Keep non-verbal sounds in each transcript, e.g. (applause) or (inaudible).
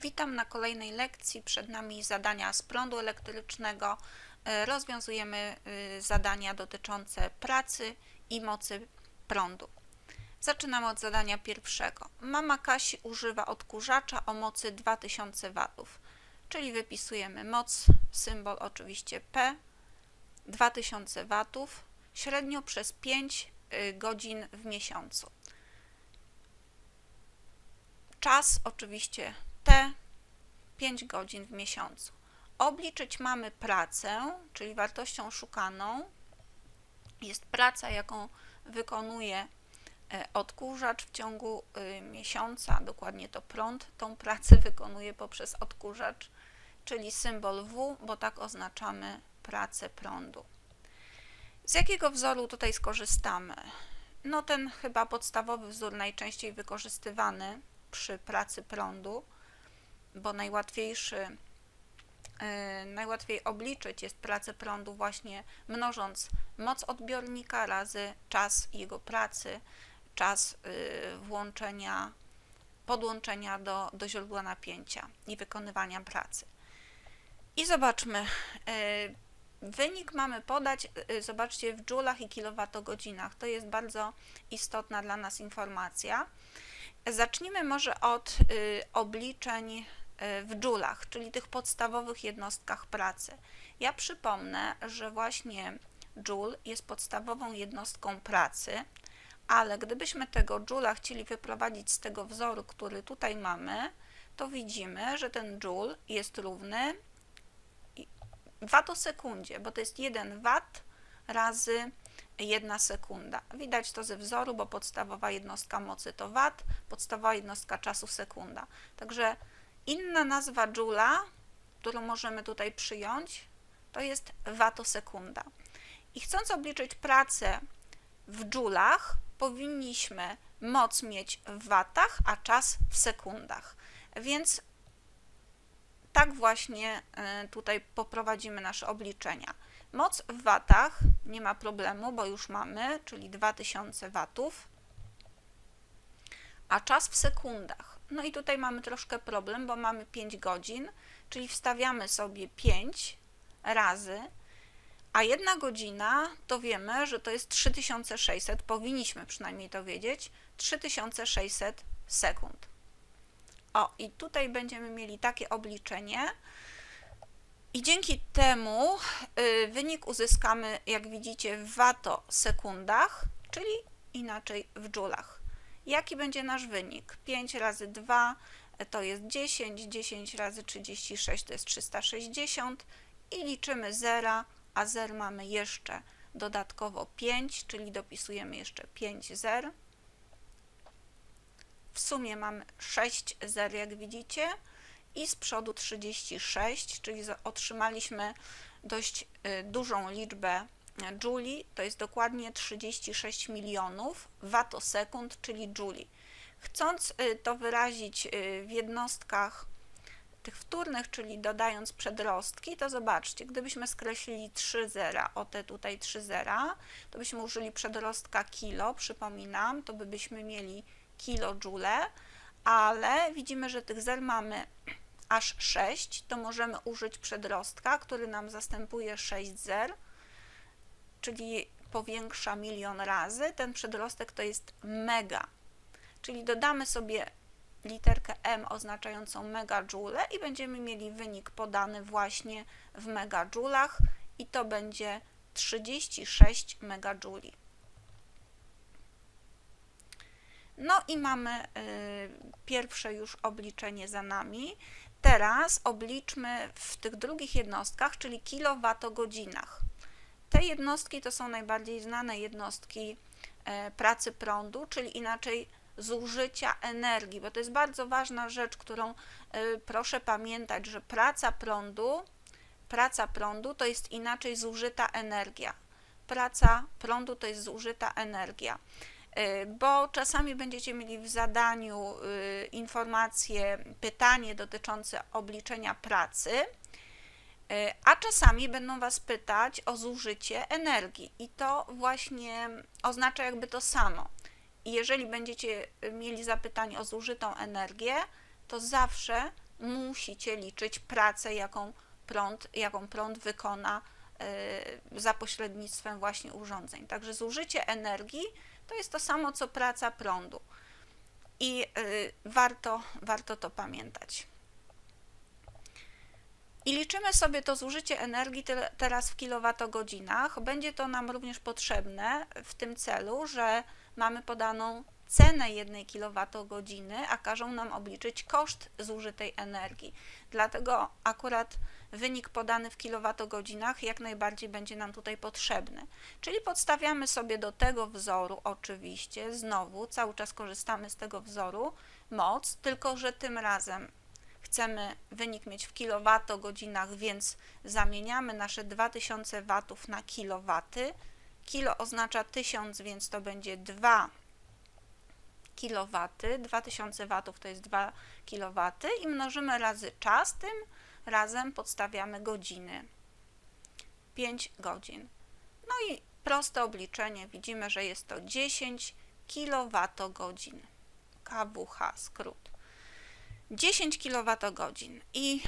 Witam na kolejnej lekcji. Przed nami zadania z prądu elektrycznego. E, Rozwiązujemy y, zadania dotyczące pracy i mocy prądu. Zaczynamy od zadania pierwszego. Mama Kasi używa odkurzacza o mocy 2000 W, czyli wypisujemy moc, symbol oczywiście P, 2000 W, średnio przez 5 y, godzin w miesiącu. Czas oczywiście T 5 godzin w miesiącu. Obliczyć mamy pracę, czyli wartością szukaną jest praca, jaką wykonuje e, odkurzacz w ciągu y, miesiąca, dokładnie to prąd tą pracę (laughs) wykonuje poprzez odkurzacz, czyli symbol W, bo tak oznaczamy pracę prądu. Z jakiego wzoru tutaj skorzystamy? No ten chyba podstawowy wzór najczęściej wykorzystywany przy pracy prądu, bo najłatwiejszy, yy, najłatwiej obliczyć jest pracę prądu właśnie mnożąc moc odbiornika razy czas jego pracy, czas yy, włączenia, podłączenia do, do źródła napięcia i wykonywania pracy. I zobaczmy, yy, wynik mamy podać, zobaczcie, w dżulach i kilowatogodzinach. To jest bardzo istotna dla nas informacja. Zacznijmy może od y, obliczeń y, w dżulach, czyli tych podstawowych jednostkach pracy. Ja przypomnę, że właśnie joule jest podstawową jednostką pracy, ale gdybyśmy tego joula chcieli wyprowadzić z tego wzoru, który tutaj mamy, to widzimy, że ten joule jest równy watosekundzie, bo to jest 1 watt razy 1 sekunda. Widać to ze wzoru, bo podstawowa jednostka mocy to watt, podstawowa jednostka czasu sekunda. Także inna nazwa joula, którą możemy tutaj przyjąć, to jest watosekunda. I chcąc obliczyć pracę w joulach, powinniśmy moc mieć w watach, a czas w sekundach. Więc tak właśnie y, tutaj poprowadzimy nasze obliczenia. Moc w watach nie ma problemu, bo już mamy, czyli 2000 watów, a czas w sekundach. No i tutaj mamy troszkę problem, bo mamy 5 godzin, czyli wstawiamy sobie 5 razy, a jedna godzina to wiemy, że to jest 3600, powinniśmy przynajmniej to wiedzieć, 3600 sekund. O, i tutaj będziemy mieli takie obliczenie, i dzięki temu y, wynik uzyskamy, jak widzicie, w watosekundach, czyli inaczej w dżulach. Jaki będzie nasz wynik? 5 razy 2 to jest 10, 10 razy 36 to jest 360 i liczymy zera, a zer mamy jeszcze dodatkowo 5, czyli dopisujemy jeszcze 5 zer. W sumie mamy 6 zer, jak widzicie i z przodu 36, czyli otrzymaliśmy dość y, dużą liczbę jouli, to jest dokładnie 36 milionów watosekund, czyli jouli. Chcąc y, to wyrazić y, w jednostkach tych wtórnych, czyli dodając przedrostki, to zobaczcie, gdybyśmy skreślili 3 zera, o te tutaj 3 zera, to byśmy użyli przedrostka kilo, przypominam, to by byśmy mieli kilojoule, ale widzimy, że tych zer mamy aż 6, to możemy użyć przedrostka, który nam zastępuje 6 zer, czyli powiększa milion razy. Ten przedrostek to jest mega, czyli dodamy sobie literkę M oznaczającą megajoule i będziemy mieli wynik podany właśnie w megajoulach i to będzie 36 megajouli. No i mamy y, pierwsze już obliczenie za nami. Teraz obliczmy w tych drugich jednostkach, czyli kilowatogodzinach. Te jednostki to są najbardziej znane jednostki e, pracy prądu, czyli inaczej zużycia energii, bo to jest bardzo ważna rzecz, którą e, proszę pamiętać, że praca prądu, praca prądu to jest inaczej zużyta energia. Praca prądu to jest zużyta energia. Y, bo czasami będziecie mieli w zadaniu y, informacje, pytanie dotyczące obliczenia pracy, a czasami będą Was pytać o zużycie energii i to właśnie oznacza jakby to samo. I jeżeli będziecie mieli zapytanie o zużytą energię, to zawsze musicie liczyć pracę, jaką prąd, jaką prąd wykona y, za pośrednictwem właśnie urządzeń. Także zużycie energii to jest to samo co praca prądu. I warto, warto to pamiętać. I liczymy sobie to zużycie energii tyle- teraz w kilowatogodzinach. Będzie to nam również potrzebne w tym celu, że mamy podaną cenę jednej kilowatogodziny, a każą nam obliczyć koszt zużytej energii. Dlatego akurat wynik podany w kilowatogodzinach jak najbardziej będzie nam tutaj potrzebny. Czyli podstawiamy sobie do tego wzoru oczywiście, znowu cały czas korzystamy z tego wzoru, moc, tylko że tym razem chcemy wynik mieć w kilowatogodzinach, więc zamieniamy nasze 2000 watów na kilowaty. Kilo oznacza 1000, więc to będzie 2 kilowaty. 2000 watów to jest 2 kilowaty i mnożymy razy czas, tym razem podstawiamy godziny. 5 godzin. No i proste obliczenie, widzimy, że jest to 10 kilowatogodzin. KWH skrót. 10 kWh i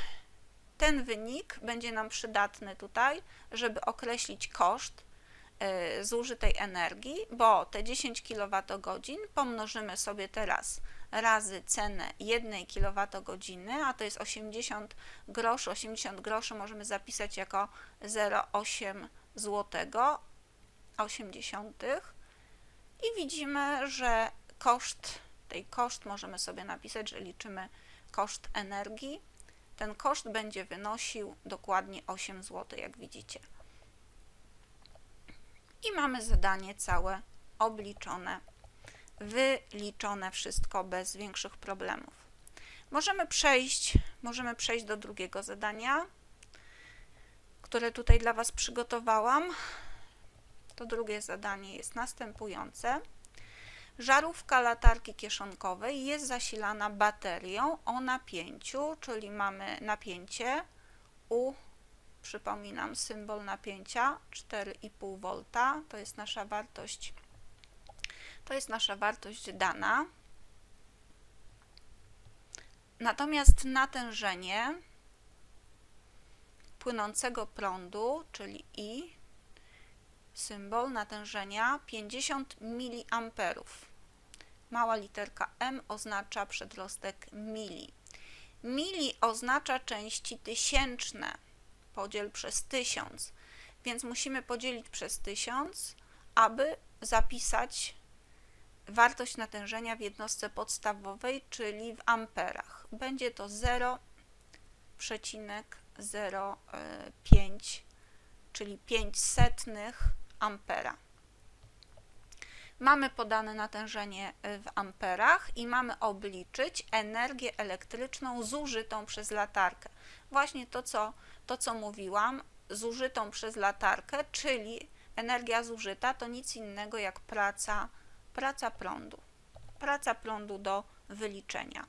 ten wynik będzie nam przydatny tutaj, żeby określić koszt y, zużytej energii, bo te 10 kWh pomnożymy sobie teraz razy cenę 1 kWh, a to jest 80 groszy. 80 groszy możemy zapisać jako 0,8 zł 80 i widzimy, że koszt tej koszt możemy sobie napisać, że liczymy koszt energii. Ten koszt będzie wynosił dokładnie 8 zł, jak widzicie. I mamy zadanie całe obliczone, wyliczone wszystko bez większych problemów. Możemy przejść, możemy przejść do drugiego zadania, które tutaj dla Was przygotowałam. To drugie zadanie jest następujące. Żarówka latarki kieszonkowej jest zasilana baterią o napięciu, czyli mamy napięcie U, przypominam, symbol napięcia 4,5 V, to jest nasza wartość, to jest nasza wartość dana. Natomiast natężenie płynącego prądu, czyli I, symbol natężenia 50 mA. Mała literka m oznacza przedrostek mili. Mili oznacza części tysięczne. Podziel przez tysiąc. Więc musimy podzielić przez tysiąc, aby zapisać wartość natężenia w jednostce podstawowej, czyli w amperach. Będzie to 0,05, czyli 5 setnych ampera. Mamy podane natężenie y, w amperach i mamy obliczyć energię elektryczną zużytą przez latarkę. Właśnie to, co, to, co mówiłam, zużytą przez latarkę, czyli energia zużyta to nic innego jak praca, praca prądu. Praca prądu do wyliczenia.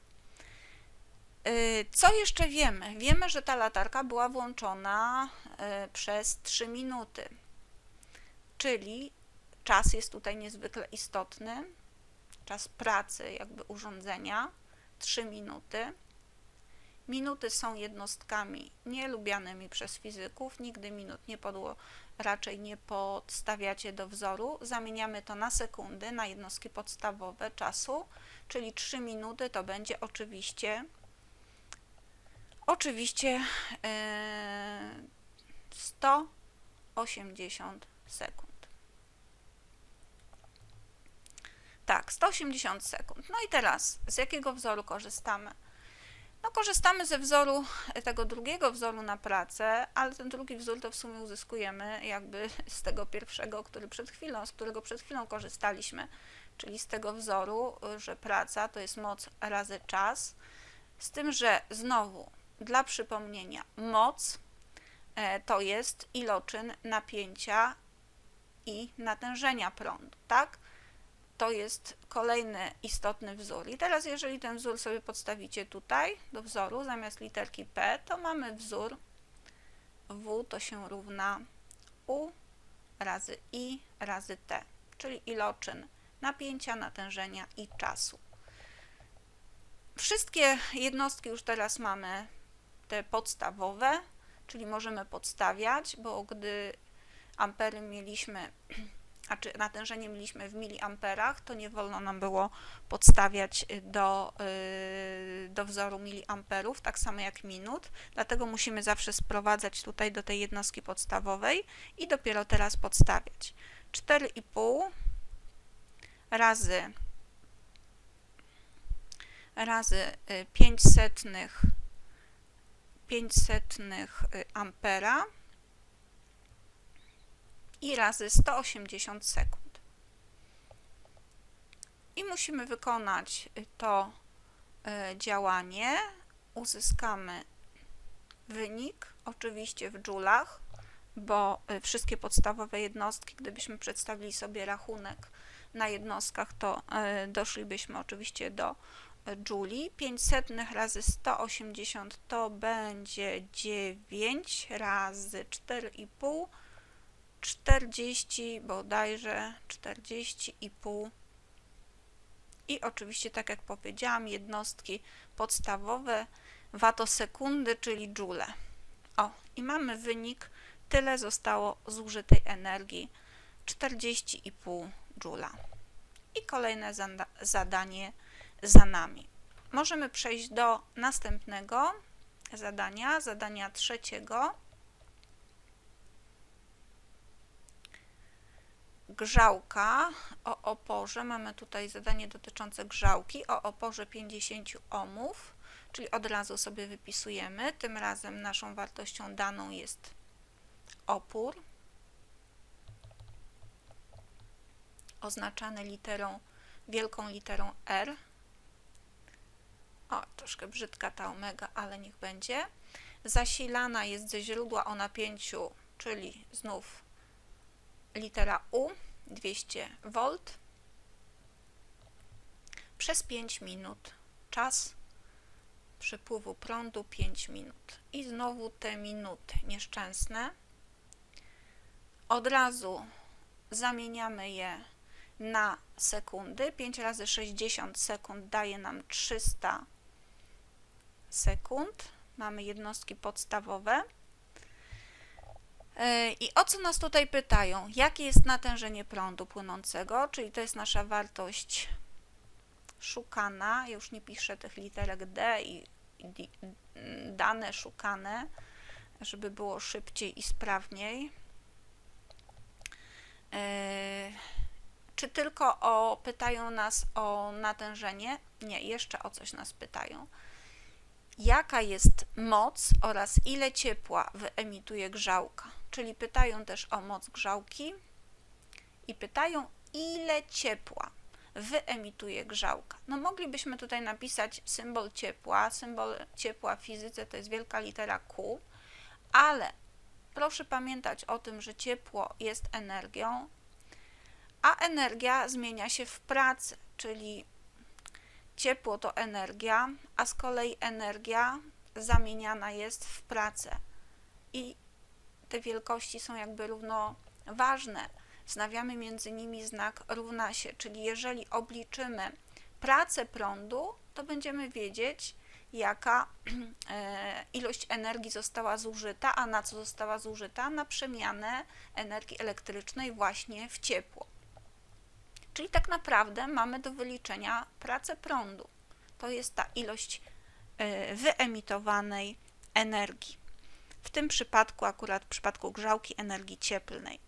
Y, co jeszcze wiemy? Wiemy, że ta latarka była włączona y, przez 3 minuty czyli czas jest tutaj niezwykle istotny, czas pracy jakby urządzenia, 3 minuty. Minuty są jednostkami nielubianymi przez fizyków, nigdy minut nie podło, raczej nie podstawiacie do wzoru. Zamieniamy to na sekundy, na jednostki podstawowe czasu, czyli 3 minuty to będzie oczywiście oczywiście yy, 180 sekund. Tak, 180 sekund. No i teraz, z jakiego wzoru korzystamy? No korzystamy ze wzoru, tego drugiego wzoru na pracę, ale ten drugi wzór to w sumie uzyskujemy jakby z tego pierwszego, który przed chwilą, z którego przed chwilą korzystaliśmy, czyli z tego wzoru, że praca to jest moc razy czas, z tym, że znowu dla przypomnienia moc e, to jest iloczyn napięcia i natężenia prądu, tak? To jest kolejny istotny wzór. I teraz, jeżeli ten wzór sobie podstawicie tutaj do wzoru, zamiast literki P, to mamy wzór W to się równa U razy I razy T, czyli iloczyn napięcia, natężenia i czasu. Wszystkie jednostki już teraz mamy te podstawowe, czyli możemy podstawiać, bo gdy ampery mieliśmy, (clears throat) a czy natężenie mieliśmy w miliamperach, to nie wolno nam było podstawiać do, yy, do wzoru miliamperów, tak samo jak minut, dlatego musimy zawsze sprowadzać tutaj do tej jednostki podstawowej i dopiero teraz podstawiać. 4,5 razy razy 5 setnych 5 setnych y, ampera i razy 180 sekund. I musimy wykonać y, to y, działanie. Uzyskamy wynik, oczywiście w dżulach, bo wszystkie podstawowe jednostki, gdybyśmy przedstawili sobie rachunek na jednostkach, to doszlibyśmy oczywiście do dżuli. 5 setnych razy 180 to będzie 9 razy 4,5 40 bodajże 40,5 i oczywiście tak jak powiedziałam jednostki podstawowe watosekundy, czyli joule. O, i mamy wynik, tyle zostało zużytej energii 40,5 joula. I kolejne zadanie za nami. Możemy przejść do następnego zadania, zadania trzeciego. Grzałka o oporze. Mamy tutaj zadanie dotyczące grzałki o oporze 50 ohmów, czyli od razu sobie wypisujemy. Tym razem naszą wartością daną jest opór, oznaczany literą, wielką literą R. O, troszkę brzydka ta omega, ale niech będzie. Zasilana jest ze źródła o napięciu, czyli znów litera U, 200 V, przez 5 minut. Czas przepływu prądu 5 minut. I znowu te minuty nieszczęsne. Od razu zamieniamy je na sekundy. 5 razy 60 sekund daje nam 300 sekund. Mamy jednostki podstawowe. E, I o co nas tutaj pytają? Jakie jest natężenie prądu płynącego? Czyli to jest nasza wartość szukana. Ja już nie piszę tych literek D i, dane szukane, żeby było szybciej i sprawniej. E, czy tylko o, pytają nas o natężenie? Nie, jeszcze o coś nas pytają jaka jest moc oraz ile ciepła wyemituje grzałka. Czyli pytają też o moc grzałki i pytają, ile ciepła wyemituje grzałka. No moglibyśmy tutaj napisać symbol ciepła. Symbol ciepła w fizyce to jest wielka litera Q, ale proszę pamiętać o tym, że ciepło jest energią, a energia zmienia się w pracę, czyli Ciepło to energia, a z kolei energia zamieniana jest w pracę. I te wielkości są jakby równoważne. Znawiamy między nimi znak równa się, czyli jeżeli obliczymy pracę prądu, to będziemy wiedzieć, jaka (clears throat) e, ilość energii została zużyta, a na co została zużyta? Na przemianę energii elektrycznej właśnie w ciepło. Czyli tak naprawdę mamy do wyliczenia pracę prądu. To jest ta ilość e, wyemitowanej energii. W tym przypadku, akurat w przypadku grzałki energii cieplnej.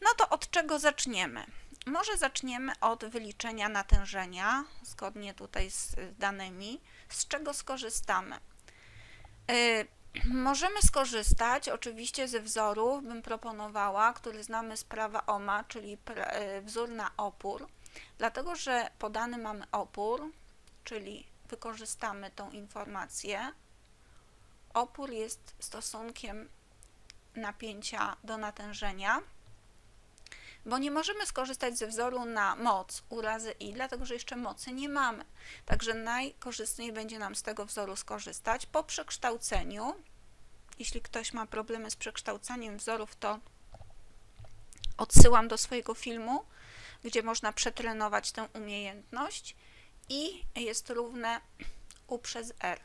No to od czego zaczniemy? Może zaczniemy od wyliczenia natężenia, zgodnie tutaj z danymi, z czego skorzystamy. E, Możemy skorzystać oczywiście ze wzoru, bym proponowała, który znamy z prawa OMA, czyli e, wzór na opór, dlatego że podany mamy opór, czyli wykorzystamy tą informację. Opór jest stosunkiem napięcia do natężenia, bo nie możemy skorzystać ze wzoru na moc u razy i, dlatego że jeszcze mocy nie mamy. Także najkorzystniej będzie nam z tego wzoru skorzystać po przekształceniu. Jeśli ktoś ma problemy z przekształcaniem wzorów, to odsyłam do swojego filmu, gdzie można przetrenować tę umiejętność i jest równe U przez R.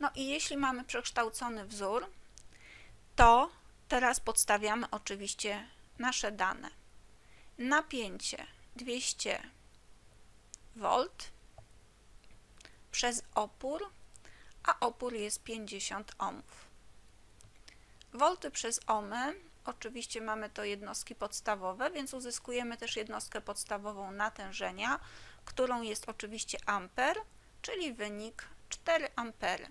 No i jeśli mamy przekształcony wzór, to teraz podstawiamy oczywiście nasze dane. Napięcie 200 V przez opór, a opór jest 50 ohmów. Wolty przez ohmy, oczywiście mamy to jednostki podstawowe, więc uzyskujemy też jednostkę podstawową natężenia, którą jest oczywiście amper, czyli wynik 4 ampery.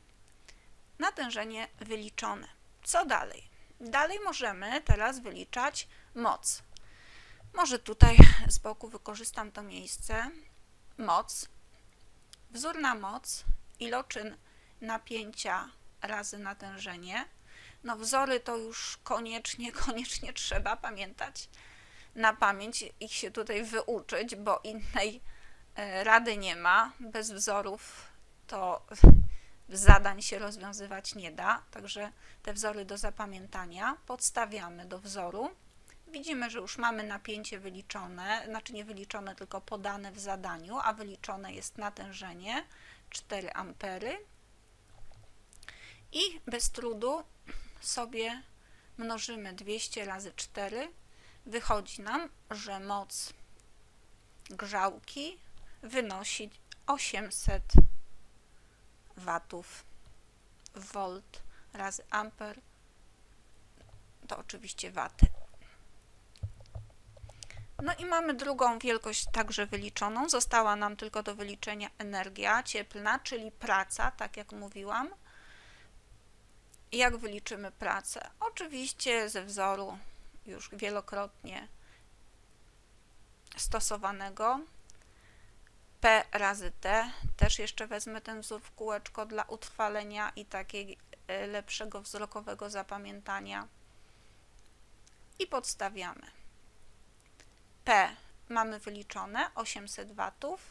Natężenie wyliczone. Co dalej? Dalej możemy teraz wyliczać moc. Może tutaj z boku wykorzystam to miejsce. Moc. Wzór na moc, iloczyn napięcia razy natężenie. No wzory to już koniecznie, (laughs) koniecznie trzeba pamiętać na pamięć, ich się tutaj wyuczyć, bo innej e, rady nie ma. Bez wzorów to zadań się rozwiązywać nie da, także te wzory do zapamiętania podstawiamy do wzoru. Widzimy, że już mamy napięcie wyliczone, znaczy nie wyliczone, tylko podane w zadaniu, a wyliczone jest natężenie 4 ampery. I bez trudu sobie mnożymy 200 razy 4. Wychodzi nam, że moc grzałki wynosi 800 watów volt razy amper to oczywiście waty. No i mamy drugą wielkość także wyliczoną. Została nam tylko do wyliczenia energia cieplna, czyli praca, tak jak mówiłam. Jak wyliczymy pracę? Oczywiście ze wzoru już wielokrotnie stosowanego. P razy T. Też jeszcze wezmę ten wzór w kółeczko dla utrwalenia i takiego e, lepszego wzrokowego zapamiętania. I podstawiamy. P mamy wyliczone 800 watów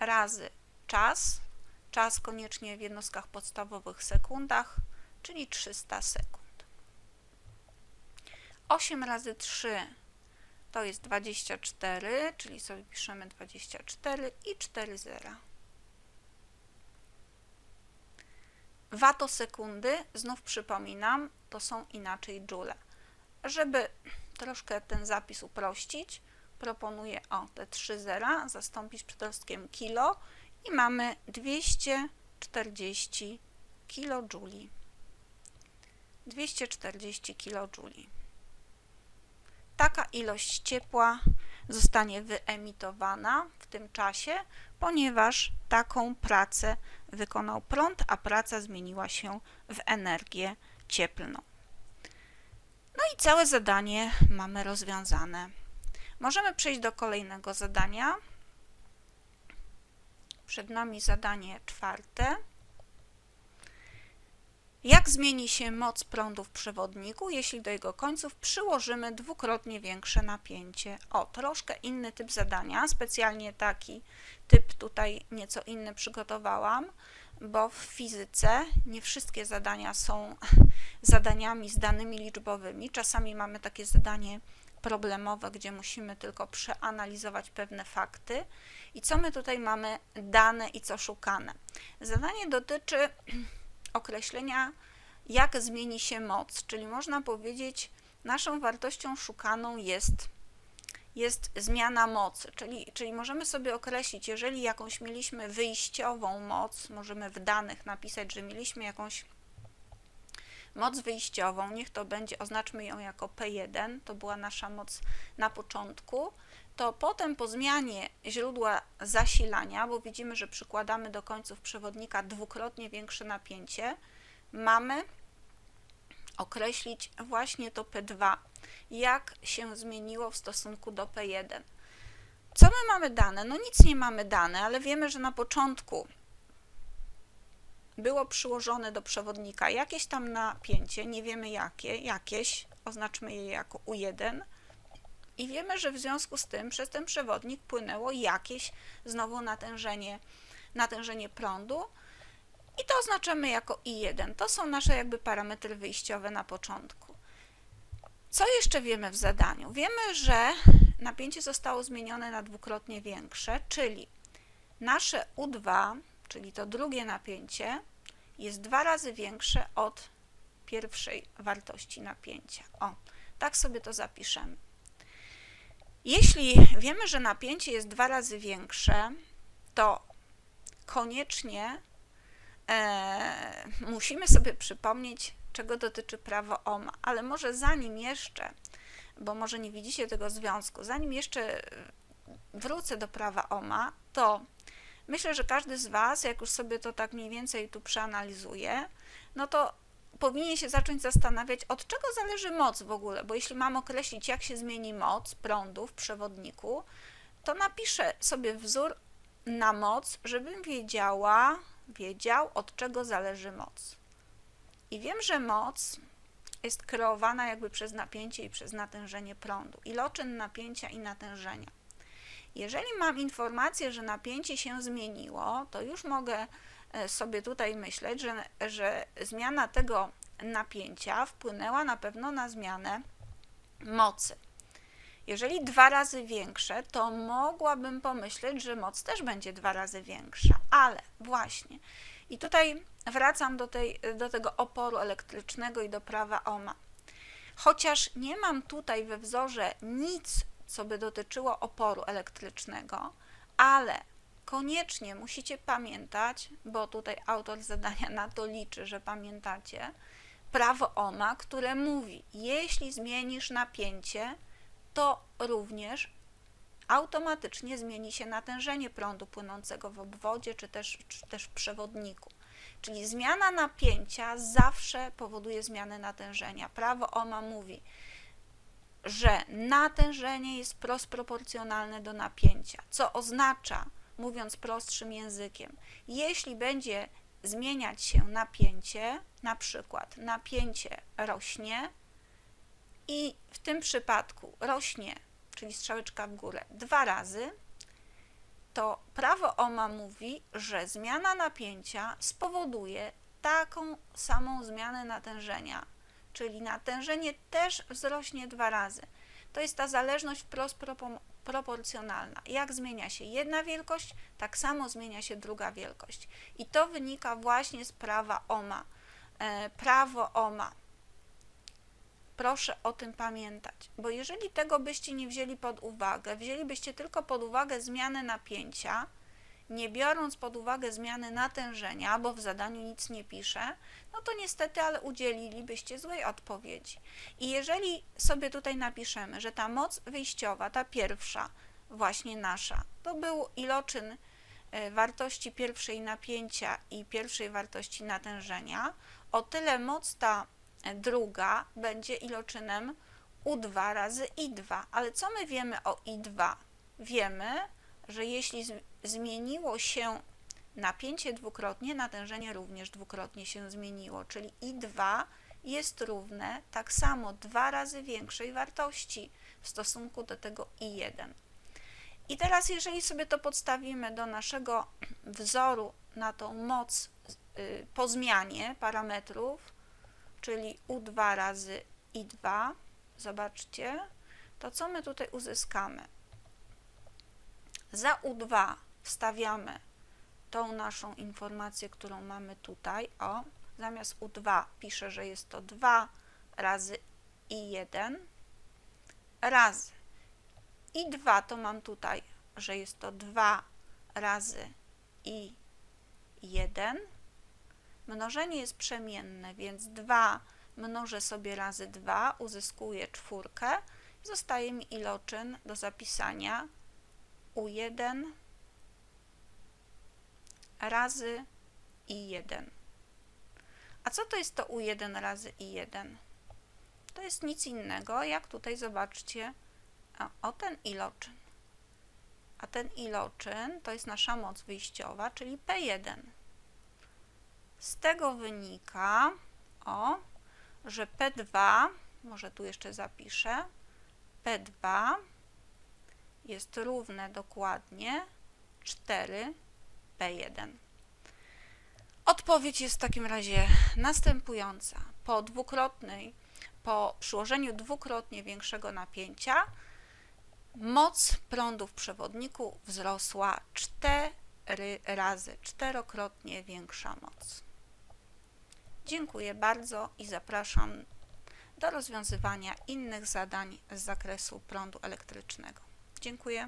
razy czas. Czas koniecznie w jednostkach podstawowych sekundach, czyli 300 sekund. 8 razy 3 to jest 24, czyli sobie piszemy 24 i 4 zera. Watosekundy, znów przypominam, to są inaczej joule. Żeby troszkę ten zapis uprościć, proponuję o te 3 zera zastąpić przedrostkiem kilo i mamy 240 kJ. 240 kJ taka ilość ciepła zostanie wyemitowana w tym czasie, ponieważ taką pracę wykonał prąd, a praca zmieniła się w energię cieplną. No i całe zadanie mamy rozwiązane. Możemy przejść do kolejnego zadania. Przed nami zadanie czwarte. Jak zmieni się moc prądu w przewodniku, jeśli do jego końców przyłożymy dwukrotnie większe napięcie? O, troszkę inny typ zadania, specjalnie taki typ tutaj nieco inny przygotowałam, bo w fizyce nie wszystkie zadania są (laughs) zadaniami z danymi liczbowymi. Czasami mamy takie zadanie problemowe, gdzie musimy tylko przeanalizować pewne fakty. I co my tutaj mamy dane i co szukane? Zadanie dotyczy (clears throat) określenia, jak zmieni się moc, czyli można powiedzieć, naszą wartością szukaną jest, jest zmiana mocy, czyli, czyli możemy sobie określić, jeżeli jakąś mieliśmy wyjściową moc, możemy w danych napisać, że mieliśmy jakąś moc wyjściową, niech to będzie, oznaczmy ją jako P1, to była nasza moc na początku, to potem po zmianie źródła zasilania, bo widzimy, że przykładamy do końców przewodnika dwukrotnie większe napięcie, mamy określić właśnie to P2, jak się zmieniło w stosunku do P1. Co my mamy dane? No nic nie mamy dane, ale wiemy, że na początku było przyłożone do przewodnika jakieś tam napięcie, nie wiemy jakie, jakieś, oznaczmy je jako U1 i wiemy, że w związku z tym przez ten przewodnik płynęło jakieś znowu natężenie, natężenie prądu, i to oznaczamy jako I1. To są nasze jakby parametry wyjściowe na początku. Co jeszcze wiemy w zadaniu? Wiemy, że napięcie zostało zmienione na dwukrotnie większe, czyli nasze U2, czyli to drugie napięcie, jest dwa razy większe od pierwszej wartości napięcia. O, tak sobie to zapiszemy. Jeśli wiemy, że napięcie jest dwa razy większe, to koniecznie e, musimy sobie przypomnieć, czego dotyczy prawo Ohma, ale może zanim jeszcze, bo może nie widzicie tego związku, zanim jeszcze wrócę do prawa Ohma, to myślę, że każdy z Was, jak już sobie to tak mniej więcej tu przeanalizuje, no to powinien się zacząć zastanawiać, od czego zależy moc w ogóle, bo jeśli mam określić, jak się zmieni moc prądu w przewodniku, to napiszę sobie wzór na moc, żebym wiedziała, wiedział, od czego zależy moc. I wiem, że moc jest kreowana jakby przez napięcie i przez natężenie prądu, iloczyn napięcia i natężenia. Jeżeli mam informację, że napięcie się zmieniło, to już mogę sobie tutaj myśleć, że, że zmiana tego napięcia wpłynęła na pewno na zmianę mocy. Jeżeli dwa razy większe, to mogłabym pomyśleć, że moc też będzie dwa razy większa, ale właśnie. I tutaj wracam do, tej, do tego oporu elektrycznego i do prawa Ohma. Chociaż nie mam tutaj we wzorze nic, co by dotyczyło oporu elektrycznego, ale koniecznie musicie pamiętać, bo tutaj autor zadania na to liczy, że pamiętacie, prawo Ohma, które mówi, jeśli zmienisz napięcie, to również automatycznie zmieni się natężenie prądu płynącego w obwodzie czy też, czy też w przewodniku. Czyli zmiana napięcia zawsze powoduje zmianę natężenia. Prawo Ohma mówi, że natężenie jest prost proporcjonalne do napięcia, co oznacza, mówiąc prostszym językiem, jeśli będzie zmieniać się napięcie, na przykład napięcie rośnie i w tym przypadku rośnie, czyli strzałeczka w górę, dwa razy, to prawo OMA mówi, że zmiana napięcia spowoduje taką samą zmianę natężenia, czyli natężenie też wzrośnie dwa razy. To jest ta zależność wprost proporcjonalna. Jak zmienia się jedna wielkość, tak samo zmienia się druga wielkość. I to wynika właśnie z prawa OMA. E, prawo OMA. Proszę o tym pamiętać, bo jeżeli tego byście nie wzięli pod uwagę, wzięlibyście tylko pod uwagę zmianę napięcia, nie biorąc pod uwagę zmiany natężenia, bo w zadaniu nic nie pisze, no to niestety, ale udzielilibyście złej odpowiedzi. I jeżeli sobie tutaj napiszemy, że ta moc wyjściowa, ta pierwsza, właśnie nasza, to był iloczyn e, wartości pierwszej napięcia i pierwszej wartości natężenia, o tyle moc ta druga będzie iloczynem U2 razy I2. Ale co my wiemy o I2? Wiemy, że jeśli zmieniło się napięcie dwukrotnie, natężenie również dwukrotnie się zmieniło, czyli I2 jest równe tak samo dwa razy większej wartości w stosunku do tego I1. I teraz, jeżeli sobie to podstawimy do naszego wzoru na tą moc y, po zmianie parametrów, czyli U2 razy I2, zobaczcie, to co my tutaj uzyskamy? Za U2 wstawiamy tą naszą informację, którą mamy tutaj, o, zamiast U2 piszę, że jest to 2 razy I1 razy. I2 to mam tutaj, że jest to 2 razy I1 Mnożenie jest przemienne, więc 2 mnożę sobie razy 2, uzyskuję czwórkę. Zostaje mi iloczyn do zapisania U1 razy I1. A co to jest to U1 razy I1? To jest nic innego, jak tutaj zobaczcie, a, o ten iloczyn. A ten iloczyn to jest nasza moc wyjściowa, czyli P1. Z tego wynika, o, że P2, może tu jeszcze zapiszę, P2 jest równe dokładnie 4P1. Odpowiedź jest w takim razie następująca. Po dwukrotnej, po przyłożeniu dwukrotnie większego napięcia moc prądu w przewodniku wzrosła 4 4 razy, czterokrotnie większa moc. Dziękuję bardzo i zapraszam do rozwiązywania innych zadań z zakresu prądu elektrycznego. Dziękuję.